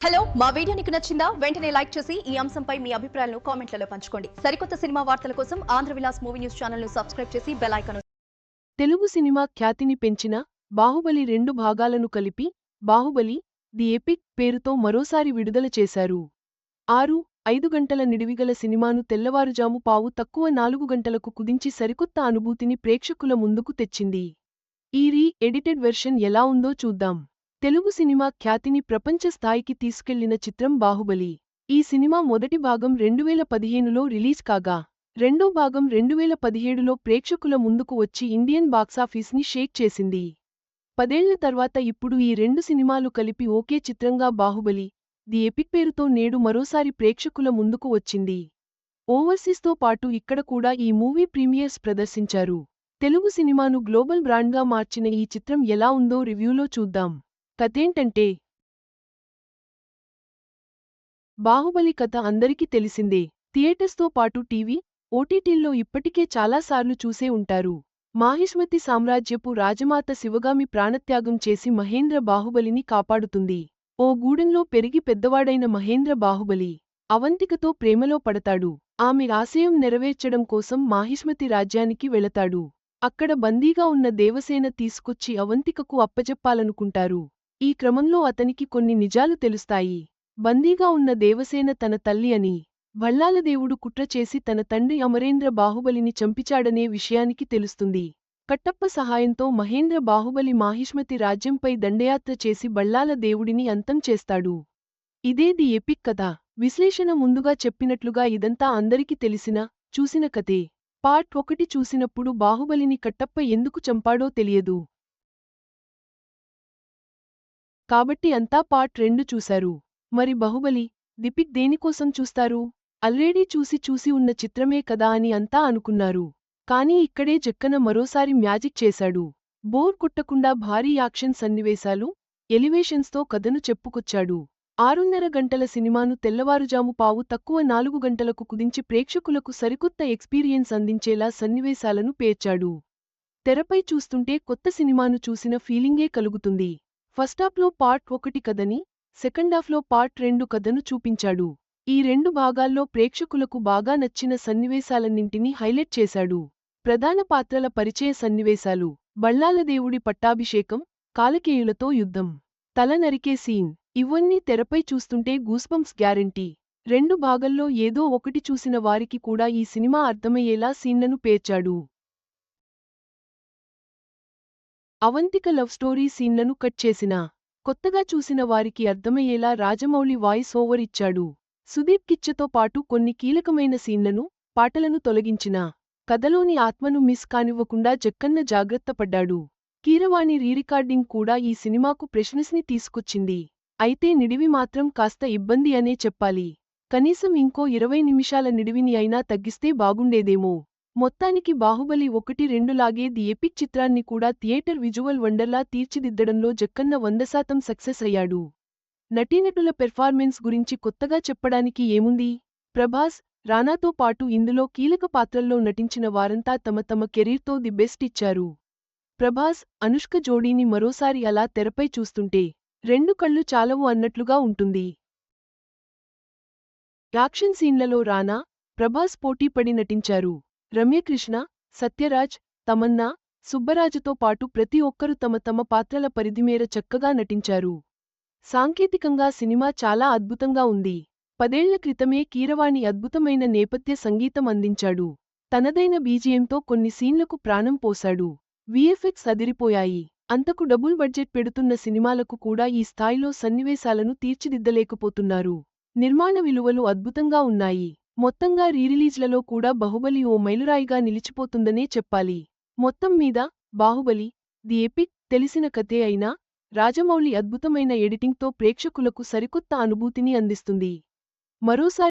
Hello మా video నీకు నచ్చిందా? వెంటనే లైక్ చేసి ఈ అంశంపై మీ అభిప్రాయాలను కామెంట్లలో పంచుకోండి. సరికొత్త సినిమా వార్తల కోసం ఆంధ్ర విలాస్ మూవీ న్యూస్ ఛానల్ను సబ్స్క్రైబ్ చేసి బెల్ తెలుగు సినిమా ఖ్యాతిని పెంచిన బాహుబలి రెండు భాగాలను కలిపి బాహుబలి ది ఎపిక్ పేరుతో మరోసారి విడుదల చేశారు. ఆరు ఐదు గంటల నిడివిగల సినిమాను తెల్లవారుజాము పావు తక్కువ నాలుగు గంటలకు కుదించి సరికొత్త అనుభూతిని ప్రేక్షకుల ముందుకు తెచ్చింది. ఈ రీ ఎడిటెడ్ వెర్షన్ ఎలా ఉందో చూద్దాం. తెలుగు సినిమా ఖ్యాతిని ప్రపంచ స్థాయికి తీసుకెళ్ళిన చిత్రం బాహుబలి. ఈ సినిమా మొదటి భాగం రెండువేల పదిహేనులో రిలీజ్ కాగా రెండో భాగం రెండువేల పదిహేడులో ప్రేక్షకుల ముందుకు వచ్చి ఇండియన్ బాక్సాఫీస్ని షేక్ చేసింది. పదేళ్ళ తర్వాత ఇప్పుడు ఈ రెండు సినిమాలు కలిపి ఒకే చిత్రంగా బాహుబలి ది ఎపిక్ పేరుతో నేడు మరోసారి ప్రేక్షకుల ముందుకు వచ్చింది. ఓవర్సీస్తో పాటు ఇక్కడ కూడా ఈ మూవీ ప్రీమియర్స్ ప్రదర్శించారు. తెలుగు సినిమాను గ్లోబల్ బ్రాండ్గా మార్చిన ఈ చిత్రం ఎలా ఉందో రివ్యూలో చూద్దాం. కథేంటంటే? బాహుబలి కథ అందరికీ తెలిసిందే. థియేటర్స్తో పాటు టీవీ ఓటీటీల్లో ఇప్పటికే చాలాసార్లు చూసే ఉంటారు. మాహిష్మతి సామ్రాజ్యపు రాజమాత శివగామి ప్రాణత్యాగం చేసి మహేంద్ర బాహుబలిని కాపాడుతుంది. ఓ గూడెంలో పెరిగి పెద్దవాడైన మహేంద్ర బాహుబలి అవంతికతో ప్రేమలో పడతాడు. ఆమె ఆశయం నెరవేర్చడం కోసం మాహిష్మతి రాజ్యానికి వెళతాడు. అక్కడ బందీగా ఉన్న దేవసేన తీసుకొచ్చి అవంతికకు అప్పజెప్పాలనుకుంటారు. ఈ క్రమంలో అతనికి కొన్ని నిజాలు తెలుస్తాయి. బందీగా ఉన్న దేవసేన తన తల్లి అని భళ్ళాలదేవుడు కుట్ర చేసి తన తండ్రి అమరేంద్ర బాహుబలిని చంపిచాడనే విషయానికి తెలుస్తుంది. కట్టప్ప సహాయంతో మహేంద్ర బాహుబలి మాహిష్మతి రాజ్యంపై దండయాత్ర చేసి బళ్ళాల దేవుడిని అంతం చేస్తాడు. ఇదే ది ఎపిక్ కథ. విశ్లేషణ ముందుగా చెప్పినట్లుగా ఇదంతా అందరికీ తెలిసిన చూసిన కథే. పార్ట్ ఒకటి చూసినప్పుడు బాహుబలిని కట్టప్ప ఎందుకు చంపాడో తెలియదు. కాబట్టి అంతా పార్ట్ రెండు చూశారు. మరి బాహుబలి దిపిక్ దేనికోసం చూస్తారు? ఆల్రెడీ చూసి చూసి ఉన్న చిత్రమే కదా అని అంతా అనుకున్నారు. కానీ ఇక్కడే జక్కన మరోసారి మ్యాజిక్ చేశాడు. బోర్ కొట్టకుండా భారీ యాక్షన్ సన్నివేశాలు ఎలివేషన్స్తో కథను చెప్పుకొచ్చాడు. ఆరున్నర గంటల సినిమాను తెల్లవారుజాము పావు తక్కువ నాలుగు గంటలకు కుదించి ప్రేక్షకులకు సరికొత్త ఎక్స్పీరియన్స్ అందించేలా సన్నివేశాలను పేర్చాడు. తెరపై చూస్తుంటే కొత్త సినిమాను చూసిన ఫీలింగే కలుగుతుంది. ఫస్టాప్లో పార్ట్ ఒకటి కథని సెకండాఫ్లో పార్ట్ రెండు కథను చూపించాడు. ఈ రెండు భాగాల్లో ప్రేక్షకులకు బాగా నచ్చిన సన్నివేశాలన్నింటినీ హైలైట్ చేశాడు. ప్రధాన పాత్రల పరిచయ సన్నివేశాలు బళ్ళాలదేవుడి పట్టాభిషేకం కాలకేయులతో యుద్ధం తల నరికే సీన్ ఇవన్నీ తెరపై చూస్తుంటే గూస్బంప్స్ గ్యారెంటీ. రెండు భాగంలో ఏదో ఒకటి చూసిన వారికి కూడా ఈ సినిమా అర్థమయ్యేలా సీన్లను పేర్చాడు. అవంతిక లవ్ స్టోరీ సీన్లను కట్ చేసిన కొత్తగా చూసిన వారికి అర్థమయ్యేలా రాజమౌళి వాయిస్ ఓవర్ ఇచ్చాడు. సుదీప్ కిచ్చతో పాటు కొన్ని కీలకమైన సీన్లను పాటలను తొలగించిన కథలోని ఆత్మను మిస్ కానివ్వకుండా జక్కన్న జాగ్రత్తపడ్డాడు కీరవాణి రీరికార్డింగ్ కూడా ఈ సినిమాకు ప్రశ్నస్ని తీసుకొచ్చింది. అయితే నిడివి మాత్రం కాస్త ఇబ్బంది అనే చెప్పాలి. కనీసం ఇంకో ఇరవై నిమిషాల నిడివిని అయినా తగ్గిస్తే బాగుండేదేమో. మొత్తానికి బాహుబలి ఒకటి రెండులాగే ది ఎపిక్ చిత్రాన్ని కూడా థియేటర్ విజువల్ వండర్లా తీర్చిదిద్దడంలో జక్కన్న వంద శాతం సక్సెస్ అయ్యాడు. నటీనటుల పెర్ఫార్మెన్స్ గురించి కొత్తగా చెప్పడానికి ఏముంది? ప్రభాస్ రానాతో పాటు ఇందులో కీలక పాత్రల్లో నటించిన వారంతా తమ తమ కెరీర్తో ది బెస్ట్ ఇచ్చారు. ప్రభాస్ అనుష్క జోడీని మరోసారి అలా తెరపై చూస్తుంటే రెండు కళ్ళు చాలవు అన్నట్లుగా ఉంటుంది. యాక్షన్ సీన్లలో రానా ప్రభాస్ పోటీపడి నటించారు. రమ్యకృష్ణ సత్యరాజ్ తమన్నా సుబ్బరాజుతో పాటు ప్రతి ఒక్కరూ తమ తమ పాత్రల పరిధిమేర చక్కగా నటించారు. సాంకేతికంగా సినిమా చాలా అద్భుతంగా ఉంది. పదేళ్ళ క్రితమే కీరవాణి అద్భుతమైన నేపథ్య సంగీతం అందించాడు. తనదైన బీజియంతో కొన్ని సీన్లకు ప్రాణం పోశాడు. విఎఫ్ఎక్స్ అదిరిపోయాయి. అంతకు డబుల్ బడ్జెట్ పెడుతున్న సినిమాలకు కూడా ఈ స్థాయిలో సన్నివేశాలను తీర్చిదిద్దలేకపోతున్నారు. నిర్మాణ విలువలు అద్భుతంగా ఉన్నాయి. మొత్తంగా రీరిలీజ్లలో కూడా బాహుబలి ఓ మైలురాయిగా నిలిచిపోతుందనే చెప్పాలి. మొత్తం మీద బాహుబలి ది ఎపిక్ తెలిసిన కథే అయినా రాజమౌళి అద్భుతమైన ఎడిటింగ్తో ప్రేక్షకులకు సరికొత్త అనుభూతిని అందిస్తుంది. మరోసారి